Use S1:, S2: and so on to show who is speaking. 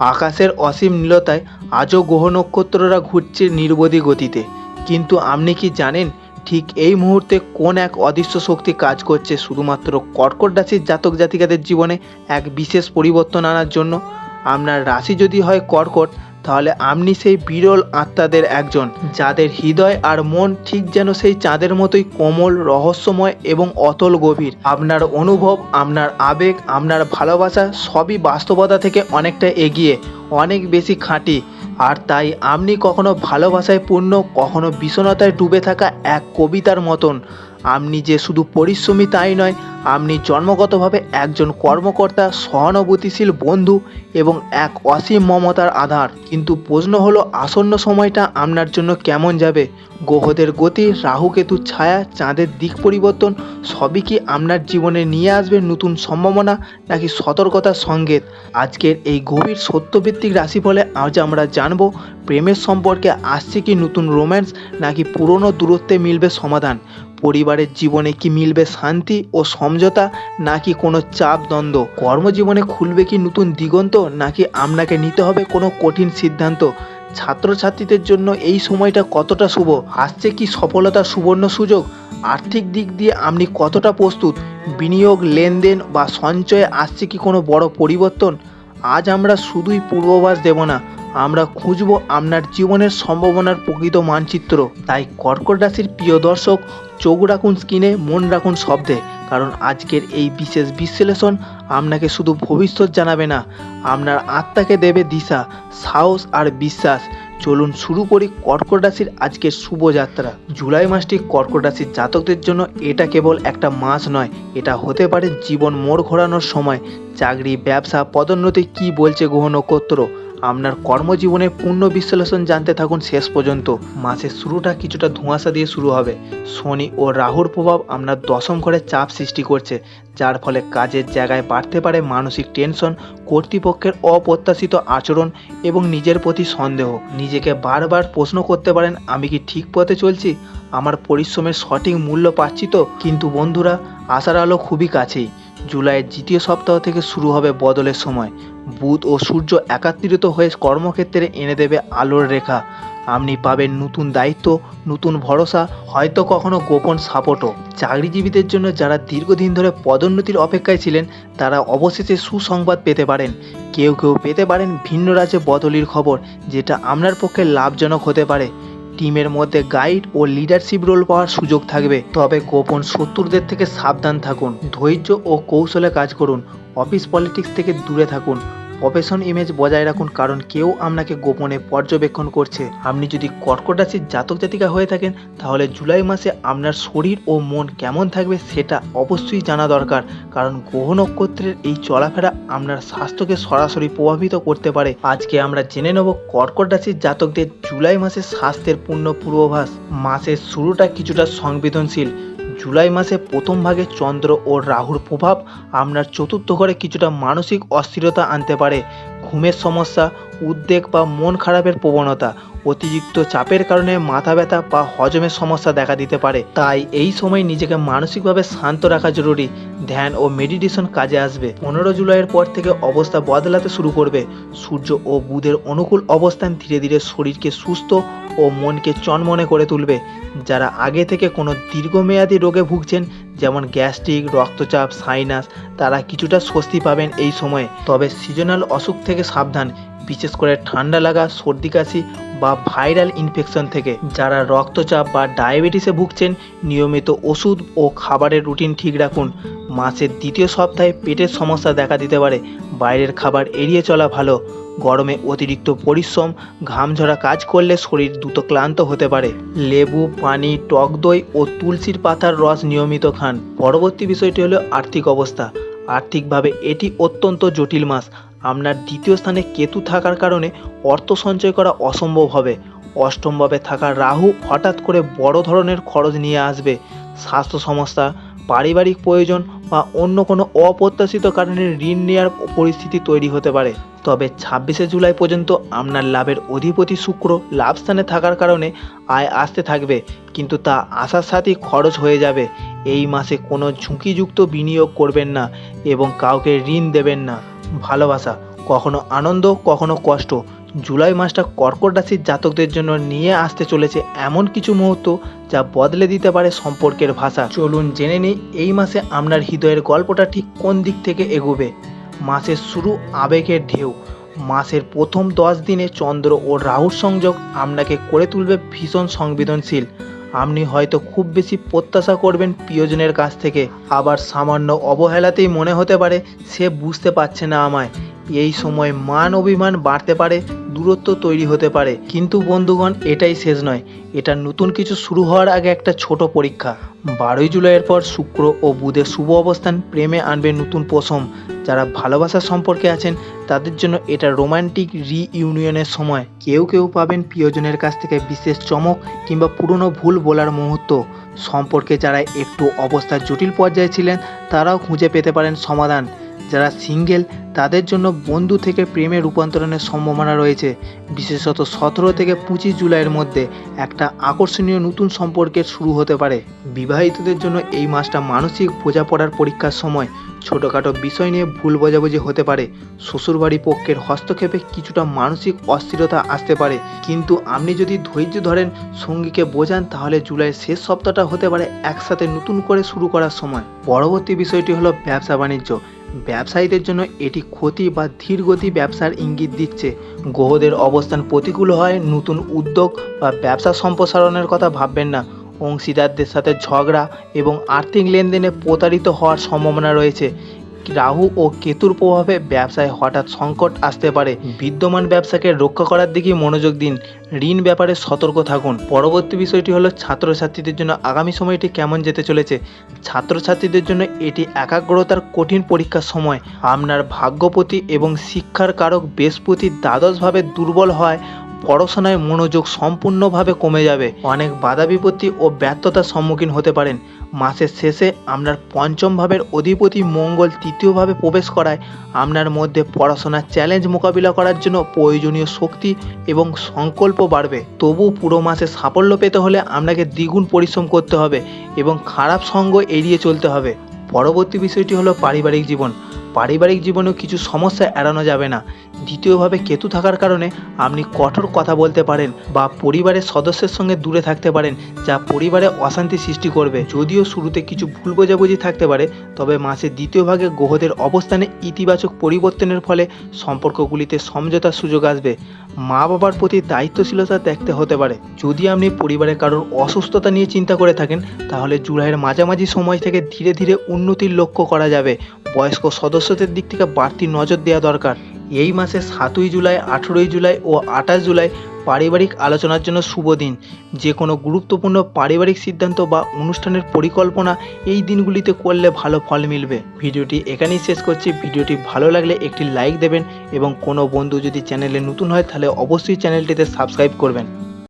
S1: আকাশের অসীম নীলতায় আজও গ্রহ নক্ষত্ররা ঘুরছে নির্বোধি গতিতে। কিন্তু আপনি কি জানেন ঠিক এই মুহূর্তে কোন এক অদৃশ্য শক্তি কাজ করছে শুধুমাত্র কর্কট রাশির জাতক জাতিকাদের জীবনে এক বিশেষ পরিবর্তন আনার জন্য? আপনার রাশি যদি হয় কর্কট, তাহলে আপনি সেই বিরল আত্মাদের একজন, যাদের হৃদয় আর মন ঠিক যেন সেই চাঁদের মতোই কোমল, রহস্যময় এবং অতল গভীর। আপনার অনুভব, আপনার আবেগ, আপনার ভালোবাসা সবই বাস্তবতা থেকে অনেকটা এগিয়ে, অনেক বেশি খাঁটি। আর তাই আপনি কখনো ভালোবাসায় পূর্ণ, কখনো বিষণ্ণতায় ডুবে থাকা এক কবিতার মতন। আপনি যে শুধু পরিশ্রমী তাই নয় আপনি জন্মগতভাবে একজন কর্মকর্তা, সহানুভূতিশীল বন্ধু এবং এক অসীম মমতার আধার। কিন্তু প্রশ্ন হলো, আসন্ন সময়টা আপনার জন্য কেমন যাবে? গ্রহদের গতি রাহুকেতুর ছায়া, চাঁদের দিক পরিবর্তন, সবই কি আপনার জীবনে নিয়ে আসবে নতুন সম্ভাবনা নাকি সতর্কতার সংকেত? আজকের এই গভীর সত্যভিত্তিক রাশিফলে আজ আমরা জানব, প্রেমের সম্পর্কে আসছে কি নতুন রোম্যান্স নাকি পুরনো দূরত্বে মিলবে সমাধান? পরিবারের জীবনে কি মিলবে শান্তি ও সমঝোতা, নাকি কোনো চাপ দ্বন্দ্ব? কর্মজীবনে খুলবে কি নতুন দিগন্ত, নাকি আপনাকে নিতে হবে কোনো কঠিন সিদ্ধান্ত? ছাত্রছাত্রীদের জন্য এই সময়টা কতটা শুভ? আসছে কি সফলতার সুবর্ণ সুযোগ? আর্থিক দিক দিয়ে আপনি কতটা প্রস্তুত? বিনিয়োগ, লেনদেন বা সঞ্চয়ে আসছে কি কোনো বড় পরিবর্তন? আজ আমরা শুধুই পূর্বাভাস দেব না, আমরা খুঁজব আপনার জীবনের সম্ভাবনার প্রকৃত মানচিত্র। তাই কর্কট রাশির প্রিয় দর্শক, চোখ রাখুন স্ক্রিনে, মন রাখুন শব্দে। কারণ আজকের এই বিশেষ বিশ্লেষণ আপনাকে শুধু ভবিষ্যৎ জানাবে না, আপনার আত্মাকে দেবে দিশা, সাহস আর বিশ্বাস। চলুন শুরু করি কর্কট রাশির আজকের শুভযাত্রা জুলাই মাসটি কর্কট রাশির জাতকদের জন্য এটা কেবল একটা মাস নয়, এটা হতে পারে জীবন মোড় ঘোরানোর সময়। চাকরি, ব্যবসা, পদোন্নতি কি বলছে গ্রহ নক্ষত্র? আপনার কর্মজীবনের পূর্ণ বিশ্লেষণ জানতে থাকুন শেষ পর্যন্ত। মাসের শুরুটা কিছুটা ধোঁয়াশা দিয়ে শুরু হবে। শনি ও রাহুর প্রভাব আপনার দশম ঘরে চাপ সৃষ্টি করছে, যার ফলে কাজের জায়গায় বাড়তে পারে মানসিক টেনশন, কর্তৃপক্ষের অপ্রত্যাশিত আচরণ এবং নিজের প্রতি সন্দেহ। নিজেকে বারবার প্রশ্ন করতে পারেন, আমি কি ঠিক পথে চলছি? আমার পরিশ্রমের সঠিক মূল্য পাচ্ছি তো? কিন্তু বন্ধুরা, আশার আলো খুবই কাছেই। জুলাইয়ের দ্বিতীয় সপ্তাহ থেকে শুরু হবে বদলের সময়। বুধ ও সূর্য একাত্রিত হয়ে কর্মক্ষেত্রে এনে দেবে আলোর রেখা। আপনি পাবেন নতুন দায়িত্ব, নতুন ভরসা, হয়তো কখনো গোপন সাপোর্টও। চাকরিজীবীদের জন্য যারা দীর্ঘদিন ধরে পদোন্নতির অপেক্ষায় ছিলেন, তারা অবশেষে সুসংবাদ পেতে পারেন। কেউ কেউ পেতে পারেন ভিন্ন রাজ্যে বদলির খবর, যেটা আপনার পক্ষে লাভজনক হতে পারে। টিমের মধ্যে গাইড ও লিডারশিপ রোল পাওয়ার সুযোগ থাকবে। তবে গোপন শত্রুদের থেকে সাবধান থাকুন। ধৈর্য ও কৌশলে কাজ করুন। অফিস পলিটিক্স থেকে দূরে থাকুন। প্রফেশন ইমেজ বজায় রাখুন, কারণ কেউ আপনাকে গোপনে পর্যবেক্ষণ করছে। আপনি যদি কর্কট রাশির জাতক জাতিকা হয়ে থাকেন, তাহলে জুলাই মাসে আপনার শরীর ও মন কেমন থাকবে সেটা অবশ্যই জানা দরকার। কারণ গ্রহ নক্ষত্রের এই চলাফেরা আপনার স্বাস্থ্যকে সরাসরি প্রভাবিত করতে পারে। আজকে আমরা জেনে নেব কর্কট রাশির জাতকদের জুলাই মাসে স্বাস্থ্যের পূর্ণ পূর্বাভাস। মাসের শুরুটা কিছুটা সংবেদনশীল। জুলাই মাসে প্রথম ভাগে চন্দ্র ও রাহুর প্রভাব আপনার চতুর্থ ঘরে কিছুটা মানসিক অস্থিরতা আনতে পারে। ঘুমের সমস্যা উদ্বেগ বা মন খারাপের প্রবণতা, অতিরিক্ত চাপের কারণে মাথা ব্যথা বা হজমের সমস্যা দেখা দিতে পারে। তাই এই সময় নিজেকে মানসিকভাবে শান্ত রাখা জরুরি। ধ্যান ও মেডিটেশন কাজে আসবে। পনেরো জুলাইয়ের পর থেকে অবস্থা বদলাতে শুরু করবে। সূর্য ও বুধের অনুকূল অবস্থান ধীরে ধীরে শরীরকে সুস্থ ও মনকে চনমনে করে তুলবে। যারা আগে থেকে কোনো দীর্ঘমেয়াদী রোগে ভুগছেন, যেমন গ্যাস্ট্রিক, রক্তচাপ, সাইনাস, তারা কিছুটা স্বস্তি পাবেন এই সময়ে। তবে সিজনাল অসুখ থেকে সাবধান। বিশেষ করে ঠান্ডা লাগা, সর্দি কাশি বা ভাইরাল ইনফেকশন থেকে। যারা রক্তচাপ বা ডায়াবেটিসে ভুগছেন, নিয়মিত ওষুধ ও খাবারের রুটিন ঠিক রাখুন। মাসের দ্বিতীয় সপ্তাহে পেটের সমস্যা দেখা দিতে পারে। বাইরের খাবার এড়িয়ে চলা ভালো। গরমে অতিরিক্ত পরিশ্রম ঘাম ঝরা কাজ করলে শরীর দ্রুত ক্লান্ত হতে পারে। লেবু, পানি, টক দই ও তুলসীর পাতার রস নিয়মিত খান। পরবর্তী বিষয়টি হলো আর্থিক অবস্থা। আর্থিকভাবে এটি অত্যন্ত জটিল মাস। আপনার দ্বিতীয় স্থানে কেতু থাকার কারণে অর্থ সঞ্চয় করা অসম্ভব হবে। অষ্টমভাবে থাকা রাহু হঠাৎ করে বড় ধরনের খরচ নিয়ে আসবে। স্বাস্থ্য সমস্যা, পারিবারিক প্রয়োজন বা অন্য কোনো অপ্রত্যাশিত কারণে ঋণ নেওয়ার পরিস্থিতি তৈরি হতে পারে। তবে ছাব্বিশে জুলাই পর্যন্ত আপনার লাভের অধিপতি শুক্র লাভ স্থানে থাকার কারণে আয় আসতে থাকবে, কিন্তু তা আসার সাথেই খরচ হয়ে যাবে। এই মাসে কোনো ঝুঁকিযুক্ত বিনিয়োগ করবেন না এবং কাউকে ঋণ দেবেন না। ভালোবাসা, কখনো আনন্দ, কখনো কষ্ট। জুলাই মাসটা কর্কট রাশির জাতকদের জন্য নিয়ে আসতে চলেছে এমন কিছু মুহূর্ত যা বদলে দিতে পারে সম্পর্কের ভাষা। চলুন জেনে নিই এই মাসে আপনার হৃদয়ের গল্পটা ঠিক কোন দিক থেকে এগোবে। মাসের শুরু আবেগের ঢেউ। মাসের প্রথম দশ দিনে চন্দ্র ও রাহুর সংযোগ আপনাকে করে তুলবে ভীষণ সংবেদনশীল। আপনি হয়তো খুব বেশি প্রত্যাশা করবেন প্রিয়জনের কাছ থেকে। আবার সামান্য অবহেলাতেই মনে হতে পারে সে বুঝতে পারছে না আমায়। এই সময় মান অভিমান বাড়তে পারে, দূরত্ব তৈরি হতে পারে। কিন্তু বন্ধুগণ, এটাই শেষ নয়। এটা নতুন কিছু শুরু হওয়ার আগে একটা ছোট পরীক্ষা। বারোই জুলাইয়ের পর শুক্র ও বুধের শুভ অবস্থান প্রেমে আনবে নতুন পশম। যারা ভালোবাসার সম্পর্কে আছেন, তাদের জন্য এটা রোমান্টিক রিইউনিয়নের সময়। কেউ কেউ পাবেন প্রিয়জনের কাছ থেকে বিশেষ চমক কিংবা পুরনো ভুল বলার মুহূর্ত। সম্পর্কে যারা একটু অবস্থার জটিল পর্যায়ে ছিলেন, তারাও খুঁজে পেতে পারেন সমাধান। যারা সিঙ্গেল, তাদের জন্য বন্ধু থেকে প্রেমে রূপান্তরণের সম্ভাবনা রয়েছে। বিশেষত সতেরো থেকে পঁচিশ জুলাইয়ের মধ্যে একটা আকর্ষণীয় নতুন সম্পর্কের শুরু হতে পারে। বিবাহিতদের জন্য এই মাসটা মানসিক বোঝাপড়ার পরীক্ষার সময়। ছোটোখাটো বিষয় নিয়ে ভুল বোঝাবুঝি হতে পারে। শ্বশুরবাড়ি পক্ষের হস্তক্ষেপে কিছুটা মানসিক অস্থিরতা আসতে পারে। কিন্তু আপনি যদি ধৈর্য ধরেন, সঙ্গীকে বোঝান, তাহলে জুলাইয়ের শেষ সপ্তাহটা হতে পারে একসাথে নতুন করে শুরু করার সময়। পরবর্তী বিষয়টি হলো ব্যবসা বাণিজ্য ব্যবসায়ীদের জন্য এটি ক্ষতি বা ধীরগতি ব্যবসার ইঙ্গিত দিচ্ছে। গ্রহদের অবস্থান প্রতিকূল হয়, নতুন উদ্যোগ বা ব্যবসা সম্প্রসারণের কথা ভাববেন না। অংশীদারদের সাথে ঝগড়া এবং আর্থিক লেনদেনে প্রতারিত হওয়ার সম্ভাবনা রয়েছে। রাহু ও কেতুর প্রভাবে ব্যবসায় হঠাৎ সংকট আসতে পারে। বিদ্যমান ব্যবসাকে রক্ষা করার দিকে মনোযোগ দিন। ঋণ ব্যাপারে সতর্ক থাকুন। পরবর্তী বিষয়টি হলো ছাত্রছাত্রীদের জন্য আগামী সময়টি কেমন যেতে চলেছে? ছাত্রছাত্রীদের জন্য এটি একাগ্রতার কঠিন পরীক্ষার সময়। আপনার ভাগ্যপতি এবং শিক্ষার কারক বৃহস্পতি দ্বাদশভাবে দুর্বল হয়। পড়াশোনায় মনোযোগ সম্পূর্ণভাবে কমে যাবে। অনেক বাধা বিপত্তি ও ব্যর্থতার সম্মুখীন হতে পারেন। মাসের শেষে আপনার পঞ্চম ভাবের অধিপতি মঙ্গল তৃতীয়ভাবে প্রবেশ করায় আপনার মধ্যে পড়াশোনার চ্যালেঞ্জ মোকাবিলা করার জন্য প্রয়োজনীয় শক্তি এবং সংকল্প বাড়বে। তবু পুরো মাসে সাফল্য পেতে হলে আপনাকে দ্বিগুণ পরিশ্রম করতে হবে এবং খারাপ সঙ্গ এড়িয়ে চলতে হবে। পরবর্তী বিষয়টি হলো পারিবারিক জীবন। পারিবারিক জীবনেও কিছু সমস্যা এড়ানো যাবে না। দ্বিতীয়ভাবে কেতু থাকার কারণে আপনি কঠোর কথা বলতে পারেন বা পরিবারের সদস্যের সঙ্গে দূরে থাকতে পারেন, যা পরিবারে অশান্তি সৃষ্টি করবে। যদিও শুরুতে কিছু ভুল বোঝাবুঝি থাকতে পারে, তবে মাসের দ্বিতীয় ভাগে গ্রহদের অবস্থানে ইতিবাচক পরিবর্তনের ফলে সম্পর্কগুলিতে সমঝোতার সুযোগ আসবে। মা বাবার প্রতি দায়িত্বশীলতা দেখতে হতে পারে। যদি আপনি পরিবারে কারোর অসুস্থতা নিয়ে চিন্তা করে থাকেন, তাহলে জুলাইয়ের মাঝামাঝি সময় থেকে ধীরে ধীরে উন্নতির লক্ষ্য করা যাবে। বয়স্ক সদস্যদের দিক থেকে বাড়তি নজর দেওয়া দরকার। এই মাসে সাতই জুলাই, আঠেরোই জুলাই ও আঠাশ জুলাই পারিবারিক আলোচনার জন্য শুভ দিন। যে কোনো গুরুত্বপূর্ণ পারিবারিক সিদ্ধান্ত বা অনুষ্ঠানের পরিকল্পনা এই দিনগুলিতে করলে ভালো ফল মিলবে। ভিডিওটি এখানেই শেষ করছি। ভিডিওটি ভালো লাগলে একটি লাইক দেবেন এবং কোনো বন্ধু যদি চ্যানেলে নতুন হয় তাহলে অবশ্যই চ্যানেলটিতে সাবস্ক্রাইব করবেন।